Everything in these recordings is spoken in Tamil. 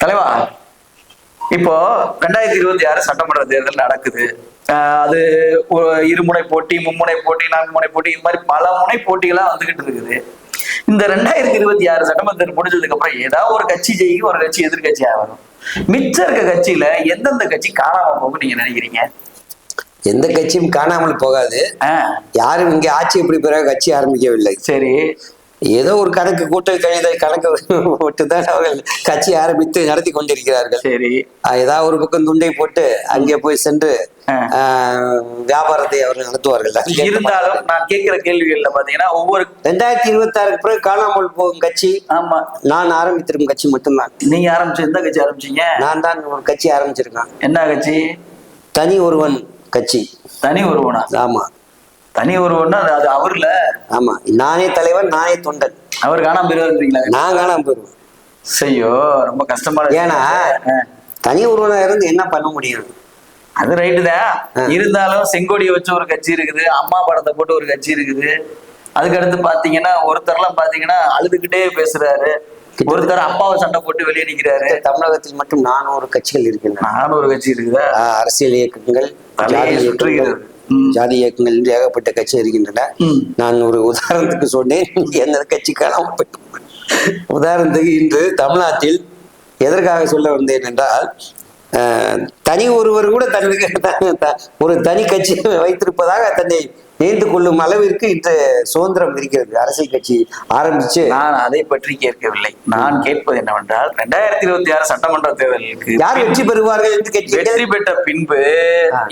தலைவா இப்போ ரெண்டாயிரத்தி இருபத்தி ஆறு சட்டமன்ற தேர்தல் நடக்குது. அது இருமுனை போட்டி மும்முனை போட்டி நான்கு முனை போட்டி இது மாதிரி பல முனை போட்டிகளா வந்துகிட்டு இருக்குது. இந்த ரெண்டாயிரத்தி இருபத்தி ஆறு சட்டமன்ற தேர்தல் முடிஞ்சதுக்கு அப்புறம் ஏதாவது ஒரு கட்சி ஜெயிக்கும் ஒரு கட்சி எதிர்கட்சியா வரும் மிச்சம் இருக்க கட்சியில எந்தெந்த கட்சி காணாம போகும் நீங்க நினைக்கிறீங்க? எந்த கட்சியும் காணாமல் போகாது. ஆஹ் யாரும் இங்கே ஆட்சி இப்படி பிறகு கட்சி ஆரம்பிக்கவில்லை. சரி. ஏதோ ஒரு கணக்கு கூட்டல் கழிதல் கணக்கு விட்டுதான் அவர்கள் கட்சி ஆரம்பித்து நடத்தி கொண்டிருக்கிறார்கள். சரி. ஏதாவது ஒரு பக்கம் துண்டை போட்டு அங்கே போய் சென்று வியாபாரத்தை அவர்கள் நடத்துவார்கள். இருந்தாலும் நான் கேட்கிற கேள்விகள்ல பாத்தீங்கன்னா ஒவ்வொரு ரெண்டாயிரத்தி இருபத்தி ஆறுக்கு பிறகு காணாமல் போகும் கட்சி ஆமா. நான் ஆரம்பித்திருக்கும் கட்சி மட்டும்தான். நீங்க ஆரம்பிச்சு எந்த கட்சி ஆரம்பிச்சீங்க? நான் தான் ஒரு கட்சி ஆரம்பிச்சிருக்கேன். என்ன கட்சி? தனி ஒருவன் கட்சி. தனி ஒருவனா? ஆமா. தனி ஒருவன்னா அது- அவர்ல. ஆமா. நானே தலைவன் நானே தொண்டன். அவர் காணாம போயிருவாருன்றீங்களா நான் காணாம போயிருவேன். ஐயோ ரொம்ப கஷ்டமான ஏன்னா தனி ஒருவனா இருந்து என்ன பண்ண முடியும்? அது ரைட்டு தான். இருந்தாலும் செங்கோடியை வச்சு ஒரு கட்சி இருக்குது அம்மா படத்தை போட்டு ஒரு கட்சி இருக்குது. அதுக்கு அடுத்து பாத்தீங்கன்னா ஒருத்தர்லாம் பாத்தீங்கன்னா அழுதுகிட்டே பேசுறாரு. ஒருத்தர் அப்பாவை சண்டை போட்டு வெளியே நிக்கிறாரு. தமிழகத்தில் மட்டும் நானூறு கட்சிகள் இருக்கின்றன. ஒரு கட்சி இருக்குதா? அரசியல் இயக்கங்கள் சுற்றுகிறது. ஜாதி இயக்கங்கள் என்று ஏகப்பட்ட கட்சி இருக்கின்றன. நான் ஒரு உதாரணத்துக்கு சொன்னேன். எந்த கட்சி காணாம போயிட்டு உதாரணத்துக்கு இன்று தமிழ்நாட்டில் எதற்காக சொல்ல வந்தேன் என்றால் தனி ஒருவர் கூட தனக்கு த- த- ஒரு தனி கட்சி வைத்திருப்பதாக தன்னை நினைத்து கொள்ளும் அளவிற்கு இன்று சுதந்திரம் இருக்கிறது. அரசியல் கட்சி ஆரம்பிச்சு. நான் அதை பற்றி கேட்கவில்லை. நான் கேட்பது என்னவென்றால் ரெண்டாயிரத்தி இருபத்தி ஆறு சட்டமன்ற தேர்தலுக்கு யார் வெற்றி பெறுவார்கள் என்று வெற்றி பெற்ற பின்பு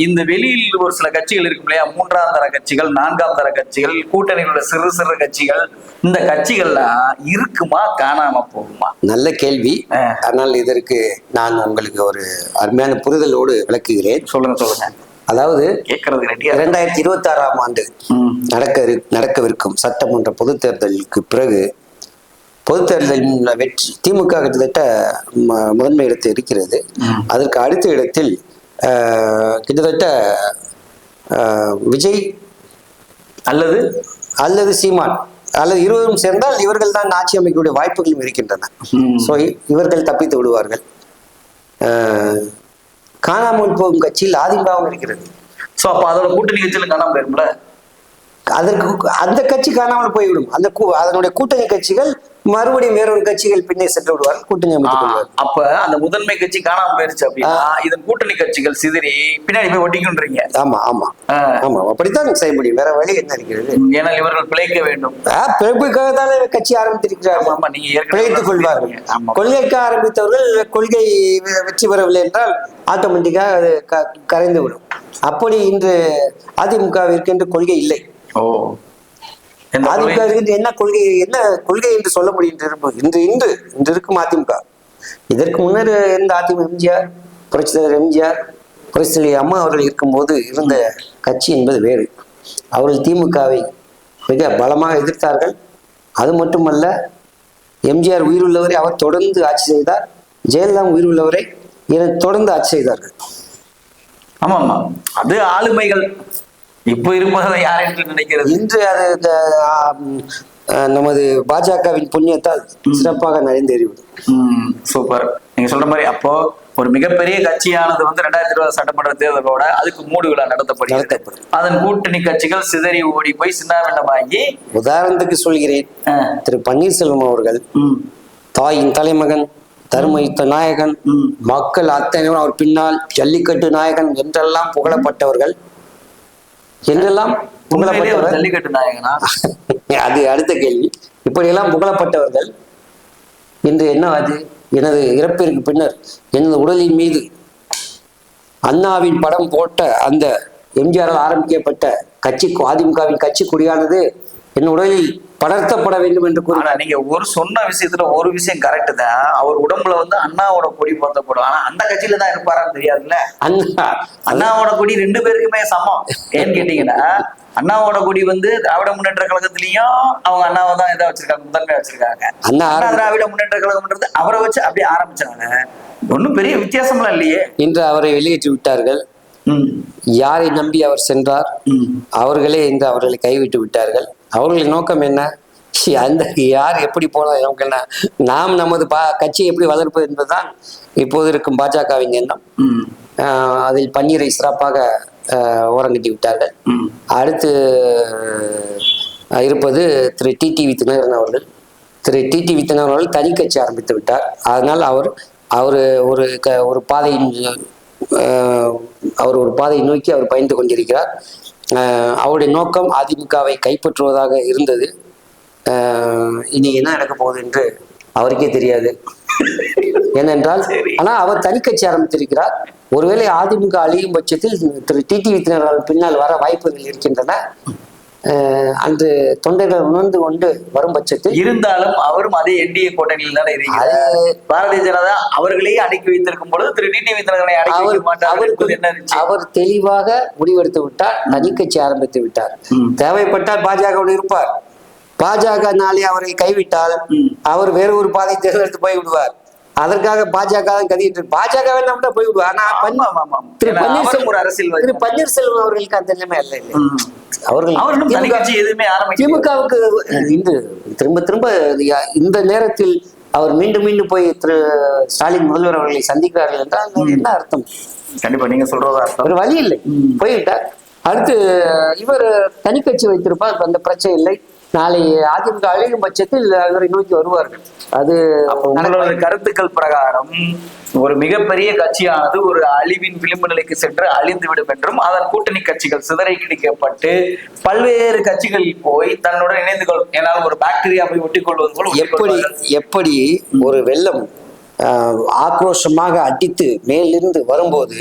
இந்த வெளியில் ஒரு சில கட்சிகள் இருக்கும் இல்லையா? மூன்றாம் தர கட்சிகள் நான்காம் தர கட்சிகள் கூட்டணியில் உள்ள சிறு சிறு கட்சிகள் இந்த கட்சிகள்லாம் இருக்குமா காணாம போகுமா? நல்ல கேள்வி. ஆனால் இதற்கு நான் உங்களுக்கு ஒரு அருமையான புரிதலோடு விளக்குகிறேன். சொல்லுங்க சொல்லுங்க. அதாவது இரண்டாயிரத்தி இருபத்தி ஆறாம் ஆண்டு. நடக்க நடக்கவிருக்கும் சட்டமன்ற பொதுத் தேர்தலுக்கு பிறகு பொதுத் தேர்தலில் வெற்றி திமுக கிட்டத்தட்ட முதன்மை இடத்தில் இருக்கிறது. அதற்கு அடுத்த இடத்தில் கிட்டத்தட்ட விஜய் அல்லது அல்லது சீமான் அல்லது இருவரும் சேர்ந்தால் இவர்கள் தான் ஆட்சி அமைக்கக்கூடிய வாய்ப்புகளும் இருக்கின்றன. ஸோ இவர்கள் தப்பித்து விடுவார்கள் காணாமல் போகும் கட்சியில் அதிமுகவும் இருக்கிறது. சோ அப்ப அதோட கூட்டணி கட்சியில காணாம போயிரும்ல? அதற்கு அந்த கட்சி காணாமல் போய்விடும். அந்த அதனுடைய கூட்டணி கட்சிகள் மறுபடியும் வேறொரு கட்சிகள் பின்னே சென்று விடுவார்கள் கூட்டணி அப்ப அந்த முதன்மை கட்சி காணாம போயிருச்சு அப்படின்னா இதன் கூட்டணி கட்சிகள் சிதறி பின்னாடி போய் ஒட்டிக்கின்றீங்க ஆமா ஆமா. ஆமா அப்படித்தான் செய்ய முடியும். வேற வழி என்ன இருக்கிறது? ஏன்னா இவர்கள் பிழைக்க வேண்டும். ஆ, பிறப்புக்காக தானே கட்சி ஆரம்பித்திருக்கிறார்கள்? ஆமா நீங்க பிழைத்துக் கொள்வார்கள். கொள்கைக்கு ஆரம்பித்தவர்கள் கொள்கை வெற்றி பெறவில்லை என்றால் ஆட்டோமேட்டிக்காக அது கரைந்து விடும் அப்படி இன்று அதிமுகவிற்கு என்று கொள்கை இல்லை. ஓ. அதிமுக என்ன கொள்கை என்ன கொள்கை என்று சொல்ல முடியும்? இன்று இன்று இன்று இருக்கும் அதிமுக இதற்கு முன்னர் இருந்த அதிமுக எம்ஜிஆர் புரட்சித்தலைவர் எம்ஜிஆர் புரட்சித்தலைவி அம்மா அவர்கள் இருக்கும்போது இருந்த கட்சி என்பது வேறு. அவர்கள் திமுகவை மிக பலமாக எதிர்த்தார்கள். அது மட்டுமல்ல எம்ஜிஆர் உயிருள்ளவரை அவர் தொடர்ந்து ஆட்சி செய்தார். ஜெயலலிதா உயிருள்ளவரை தொடர்ந்து ஆட்சி செய்தார்கள். ஆமா ஆமா அது ஆளுமைகள். இப்ப இருப்பதை யார் என்று நினைக்கிறது? இன்று அது நமது பாஜகவின் புண்ணியத்தால் சிறப்பாக நிறைந்தேறிவிடும் சூப்பர். நீங்க சொல்ற மாதிரி அப்போ ஒரு மிகப்பெரிய கட்சியானது வந்து ரெண்டாயிரத்தி இருபது சட்டமன்ற தேர்தலோட அதுக்கு மூடு விழா நடத்தப்படுகிறது. அதன் கூட்டணி கட்சிகள் சிதறி ஓடி போய் சின்னாபின்னமாகி உதாரணத்துக்கு சொல்கிறேன். திரு பன்னீர்செல்வம் அவர்கள் தாயின் தலைமகன் தர்ம யுத்த நாயகன். மக்கள் அத்தனைவரும் அவர் பின்னால் ஜல்லிக்கட்டு நாயகன் என்றெல்லாம் புகழப்பட்டவர்கள். என்றெல்லாம் புகழப்பட்டவர். ஜல்லிக்கட்டு நாயகனா? அது அடுத்த கேள்வி. இப்படியெல்லாம் புகழப்பட்டவர்கள் இன்று என்ன ஆச்சு? எனது இறப்பிற்கு பின்னர் எனது உடலின் மீது அண்ணாவின் படம் போட்ட அந்த எம்ஜிஆரால் ஆரம்பிக்கப்பட்ட கட்சி அதிமுகவின் கட்சி கொடியானது என் உடலில் படர்த்தப்பட வேண்டும் என்று கூறி ஆனா நீங்க ஒரு சொன்ன விஷயத்துல ஒரு விஷயம் கரெக்ட் தான். அவர் உடம்புல வந்து அண்ணாவோட கொடி போத்தப்படும் ஆனா அந்த கட்சியில தான் இருப்பாரான்னு தெரியாதுல்ல? அண்ணா. அண்ணாவோட கொடி ரெண்டு பேருக்குமே சமம். ஏன்னு கேட்டீங்கன்னா அண்ணாவோட கொடி வந்து திராவிட முன்னேற்ற கழகத்திலயும் அவங்க அண்ணாவை தான் இதை வச்சிருக்காங்க முதன்மையா வச்சிருக்காங்க. அண்ணா திராவிட முன்னேற்ற கழகம்ன்றது அவரை வச்சு அப்படியே ஆரம்பிச்சாங்க. ஒண்ணும் பெரிய வித்தியாசம்லாம் இல்லையே. இன்று அவரை வெளியேற்றி விட்டார்கள். ம், யாரை நம்பி அவர் சென்றார். அவர்களே இன்று அவர்களை கைவிட்டு விட்டார்கள். அவர்களின் நோக்கம் என்ன? அந்த யார் எப்படி போனால் நமக்கு என்ன? நாம் நமது பா கட்சியை எப்படி வளர்ப்பது என்பதுதான் இப்போது இருக்கும் பாஜகவின் எண்ணம். அதில் பன்னீரை சிறப்பாக ஓரங்கட்டி விட்டார்கள். ம், அடுத்து இருப்பது திரு டிடிவி தினகரன் அவர்கள். திரு டிடிவி தினகரன் அவர்கள் தனி கட்சி ஆரம்பித்து விட்டார். அதனால் அவர் அவர் ஒரு க ஒரு பாதையின் அவர் ஒரு பாதையை நோக்கி அவர் பயந்து கொண்டிருக்கிறார். அவருடைய நோக்கம் அதிமுகவை கைப்பற்றுவதாக இருந்தது. இனி என்ன நடக்க போகுது என்று அவருக்கே தெரியாது. ஏனென்றால் சரி. ஆனா அவர் தனி கட்சி ஆரம்பித்திருக்கிறார். ஒருவேளை அதிமுக அழியும் பட்சத்தில் திரு டிடிவி தினகரன் பின்னால் வர வாய்ப்புகள் இருக்கின்றன. அன்று தொண்டர்கள் உணர்ந்து கொண்டு வரும் பட்சத்தில் இருந்தாலும் அவரும் அதே என்டிஏ கூட்டணியில் தானே இருக்கிறார் பாரதிய ஜனதா அவர்களையே அடக்கி வைத்திருக்கும் பொழுது திரு தினகரனை அடக்கி அவர் வைக்க மாட்டார் அவருக்கு என்ன? அவர் தெளிவாக முடிவெடுத்து விட்டார் தனி கட்சி ஆரம்பித்து விட்டார். தேவைப்பட்டால் பாஜகவோடு இருப்பார் பாஜக நாளை அவரை கைவிட்டால். அவர் வேறு ஒரு பாதை தேர்ந்தெடுத்து போய் விடுவார் அதற்காக பாஜக தான் கதிட்டு பாஜக வேணாம் கூட போய் ஆனா. திரு பன்னீர்செல்வம் அரசியல்வாதி திரு பன்னீர்செல்வம் அவர்களுக்கு அந்த நிலைமை அல்ல இல்லை. அவர்கள் அவர்களும் திமுகவுக்கு இந்த திரும்ப திரும்ப இந்த நேரத்தில் அவர் மீண்டும் மீண்டும் போய் திரு ஸ்டாலின் முதல்வர் அவர்களை சந்திக்கிறார்கள் என்றால் என்ன அர்த்தம்? கண்டிப்பா நீங்க சொல்றதா அர்த்தம். ஒரு வழி இல்லை. போய்விட்டார். அடுத்து இவர் தனி கட்சி வைத்திருப்பார் அந்த பிரச்சனை இல்லை. நாளை அதிமுக அழியும் பட்சத்தில் அவரை நோக்கி வருவார்கள் அது உங்களோட கருத்துக்கள் பிரகாரம் ஒரு மிகப்பெரிய கட்சியானது ஒரு அழிவின் விளிம்பு நிலைக்கு சென்று அழிந்துவிடும் என்றும் அதன் கூட்டணி கட்சிகள் சிதறை கிடைக்கப்பட்டு பல்வேறு கட்சிகளில் போய் தன்னுடன் இணைந்து கொள்ளும் ஏன்னால் ஒரு பாக்டீரியா போய் ஒட்டிக் கொள்வது போல் எப்படி. எப்படி ஒரு வெள்ளம் ஆஹ், ஆக்ரோஷமாக அடித்து மேலிருந்து வரும்போது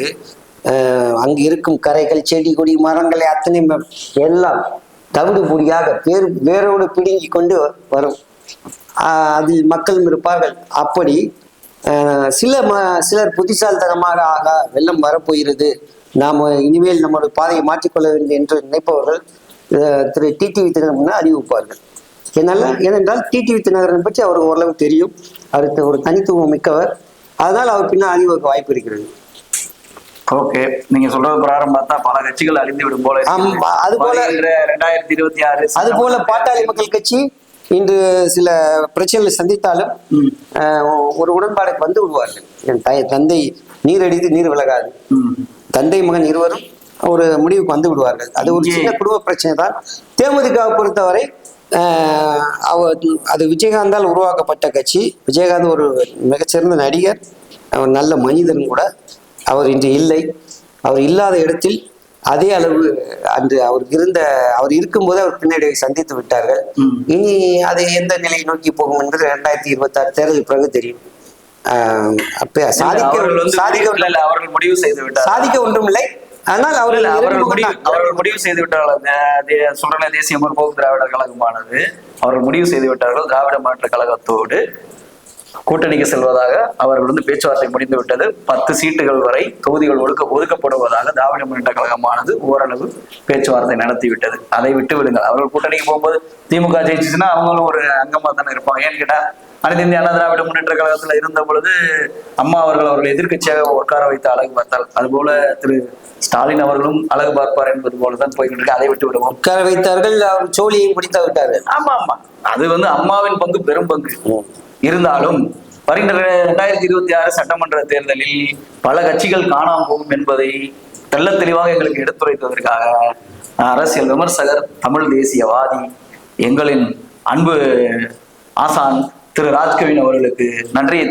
ஆஹ், அங்கு இருக்கும் கரைகள் செடி கொடி மரங்களை அத்தனை எல்லாம் தவிடு பொடியாக பேர் வேரோடு பிடுங்கி கொண்டு வரும். அதில் மக்களும் இருப்பார்கள். அப்படி சில ம சிலர் புத்திசாலித்தனமாக ஆக வெள்ளம் வரப்போகிறது. நாம் இனிமேல் நம்மளோட பாதையை மாற்றிக்கொள்ள வேண்டும் என்று நினைப்பவர்கள் திரு டிடிவி தினகரன் அறிவிப்பார்கள். என்னால் ஏனென்றால் டிடிவி தினகரன் பற்றி அவருக்கு ஓரளவு தெரியும். அவருக்கு ஒரு தனித்துவம் மிக்கவர். அதனால் அவர் பின்னால் அறிவுக்கு வாய்ப்பு இருக்கிறது. ஓகே நீங்க சொல்றது பிரகாரம் பார்த்தா பல கட்சிகள் அழிந்து விடும் போல அது போல- ரெண்டாயிரத்தி இருபத்தி ஆறு அது போல பாட்டாளி மக்கள் கட்சி இன்று சில பிரச்சனைகளை சந்தித்தாலும் ஒரு உடன்பாடுக்கு வந்து விடுவார்கள் என் தாய் தந்தை நீர் அடித்து நீர் விலகாது. தந்தை மகன் இருவரும் ஒரு முடிவுக்கு வந்து விடுவார்கள். அது ஒரு சின்ன குடும்ப பிரச்சனை தான். தேமுதிகவை பொறுத்தவரை ஆஹ், அவர் அது விஜயகாந்தால் உருவாக்கப்பட்ட கட்சி. விஜயகாந்த் ஒரு மிகச்சிறந்த நடிகர். அவர் நல்ல மனிதன் கூட. அவர் இன்று இல்லை. அவர் இல்லாத இடத்தில் அதே அளவு அன்று அவருக்கு இருந்த அவர் இருக்கும்போது அவர் பின்னாடி சந்தித்து விட்டார்கள். இனி அது எந்த நிலையை நோக்கி போகும் என்பது ரெண்டாயிரத்தி இருபத்தி ஆறு தேர்தல் பிறகு தெரியும். சாதிக்க சாதிக்க அவர்கள் முடிவு செய்து விட்டார் சாதிக்க ஒன்றும் இல்லை ஆனால் அவர்கள் அவர்கள் முடிவு. அவர்கள் முடிவு செய்து விட்டார்கள். சொல்றேன் தேசிய முற்போக்கு திராவிடர் கழகமானது. அவர்கள் முடிவு செய்து விட்டார்கள் திராவிட மாற்ற கழகத்தோடு. கூட்டணிக்கு செல்வதாக அவர்கள் வந்து பேச்சுவார்த்தை முடிந்து விட்டது பத்து சீட்டுகள் வரை தொகுதிகள் ஒதுக்க ஒதுக்கப்படுவதாக திராவிட முன்னேற்ற கழகமானது ஓரளவு பேச்சுவார்த்தை நடத்தி விட்டது அதை விட்டு விடுங்கள். அவர்கள் கூட்டணிக்கு போகும்போது திமுக ஜெயிச்சுச்சுன்னா அவங்களும் ஒரு அங்கமா தானே இருப்பாங்க. ஏன்னு கேட்டா அனைத்து இந்திய அண்ணா திராவிட முன்னேற்ற கழகத்துல இருந்த பொழுது அம்மா அவர்கள் அவர்கள் எதிர்க்கட்சியாக உட்கார வைத்து அழகு பார்த்தால் அதுபோல திரு ஸ்டாலின் அவர்களும் அழகு பார்ப்பார் என்பது போலதான் போய்கிட்டு இருக்கு அதை விட்டு விடுவோம். உட்கார வைத்தார்கள் அவர் சோழியை பிடித்து விட்டார்கள் ஆமா ஆமா. அது வந்து அம்மாவின் பங்கு பெரும் பங்கு. இருந்தாலும் வருகின்ற ரெண்டாயிரத்தி இருபத்தி ஆறு சட்டமன்ற தேர்தலில் பல கட்சிகள் காணாம போகும் என்பதை தெள்ள தெளிவாக எங்களுக்கு எடுத்துரைத்ததற்காக அரசியல் விமர்சகர் தமிழ் தேசியவாதி எங்களின் அன்பு ஆசான் திரு ராஜ்கவின் அவர்களுக்கு நன்றியை